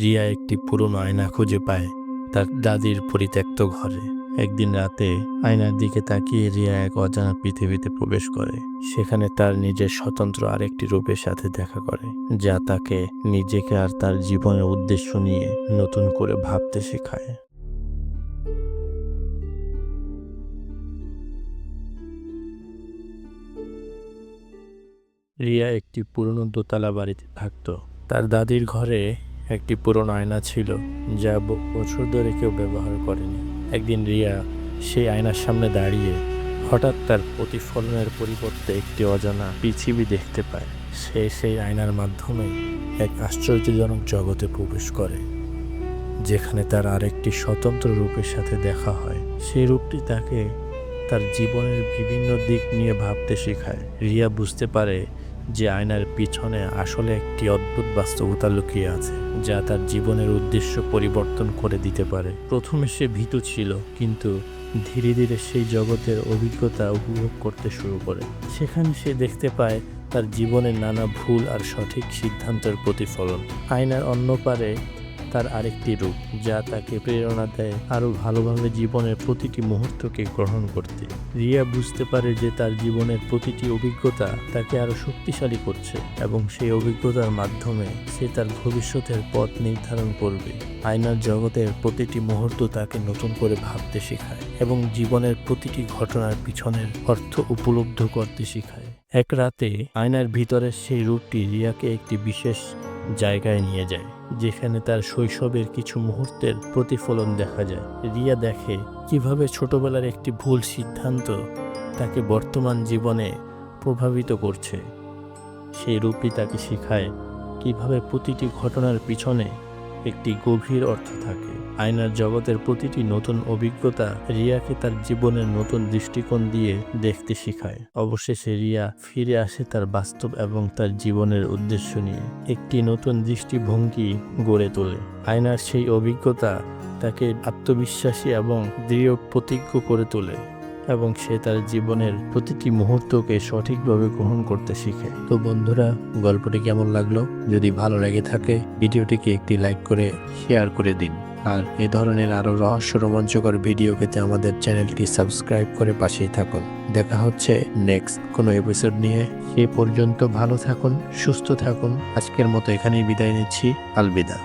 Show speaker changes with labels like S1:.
S1: রিয়া একটি পুরনো আয়না খুঁজে পায় তার দাদির পরিত্যক্ত ঘরে। একদিন রাতে আয়নার দিকে তাকিয়ে রিয়া এক অজানা পৃথিবীতে প্রবেশ করে। সেখানে তার নিজের স্বতন্ত্র আরেকটি রূপের সাথে দেখা করে, যা তাকে নিজেকে আর তার জীবনের উদ্দেশ্য নিয়ে নতুন করে ভাবতে শেখায়। রিয়া একটি পুরনো দোতলা বাড়িতে থাকত। তার দাদির ঘরে একটি পুরনো আয়না ছিল, যা বছর ধরে কেউ ব্যবহার করেনি। একদিন রিয়া সেই আয়নার সামনে দাঁড়িয়ে হঠাৎ তার প্রতিফলনের পরিবর্তে একটি অজানা পৃথিবী দেখতে পায়। সে সেই আয়নার মাধ্যমে এক আশ্চর্যজনক জগতে প্রবেশ করে, যেখানে তার আরেকটি স্বতন্ত্র রূপের সাথে দেখা হয়। সেই রূপটি তাকে তার জীবনের বিভিন্ন দিক নিয়ে ভাবতে শেখায়। রিয়া বুঝতে পারে যে আয়নার পিছনে আসলে একটি অদ্ভুত বাস্তবতা লুকিয়ে আছে, যা তার জীবনের উদ্দেশ্য পরিবর্তন করে দিতে পারে। প্রথমে সে ভীতু ছিল, কিন্তু ধীরে ধীরে সেই জগতের অভিজ্ঞতা উপভোগ করতে শুরু করে। সেখানে সে দেখতে পায় তার জীবনের নানা ভুল আর সঠিক সিদ্ধান্তের প্রতিফলন। আয়নার অন্য পারে তার আরেকটি রূপ, যা তাকে প্রেরণা দেয় আরও ভালোভাবে জীবনের প্রতিটি মুহূর্তকে গ্রহণ করতে। রিয়া বুঝতে পারে যে তার জীবনের প্রতিটি অভিজ্ঞতা তাকে আরও শক্তিশালী করছে এবং সেই অভিজ্ঞতার মাধ্যমে সে তার ভবিষ্যতের পথ নির্ধারণ করবে। আয়নার জগতের প্রতিটি মুহূর্ত তাকে নতুন করে ভাবতে শেখায় এবং জীবনের প্রতিটি ঘটনার পিছনের অর্থ উপলব্ধ করতে শেখায়। এক রাতে আয়নার ভিতরের সেই রূপটি রিয়াকে একটি বিশেষ জায়গায় নিয়ে যায়, যেখানে তার শৈশবের কিছু মুহূর্তের প্রতিফলন দেখা যায়। রিয়া দেখে কীভাবে ছোটবেলার একটি ভুল সিদ্ধান্ত তাকে বর্তমান জীবনে প্রভাবিত করছে। সেই রূপটি তাকে শেখায় কীভাবে প্রতিটি ঘটনার পিছনে একটি গভীর অর্থ থাকে। আয়নার জগতের প্রতিটি নতুন অভিজ্ঞতা রিয়াকে তার জীবনের নতুন দৃষ্টিকোণ দিয়ে দেখতে শেখায়। অবশেষে রিয়া ফিরে আসে তার বাস্তব এবং তার জীবনের উদ্দেশ্য নিয়ে। একটি নতুন দৃষ্টিভঙ্গি গড়ে তোলে। আয়নার সেই অভিজ্ঞতা তাকে আত্মবিশ্বাসী এবং দৃঢ় প্রতিজ্ঞ করে তোলে। এবং সে তার জীবনের প্রতিটি মুহূর্তকে সঠিকভাবে গ্রহণ করতে শিখে। তো বন্ধুরা, গল্পটি কেমন লাগল? যদি ভালো লেগে থাকে, ভিডিওটিকে একটি লাইক করে, শেয়ার করে দিন। আর এ ধরনের আরও রহস্য রোমাঞ্চকর ভিডিও পেতে আমাদের চ্যানেলটি সাবস্ক্রাইব করে পাশেই থাকুন। দেখা হচ্ছে নেক্সট কোনো এপিসোড নিয়ে। সে পর্যন্ত ভালো থাকুন, সুস্থ থাকুন। আজকের মতো এখানেই বিদায় নিচ্ছি। আলবিদা।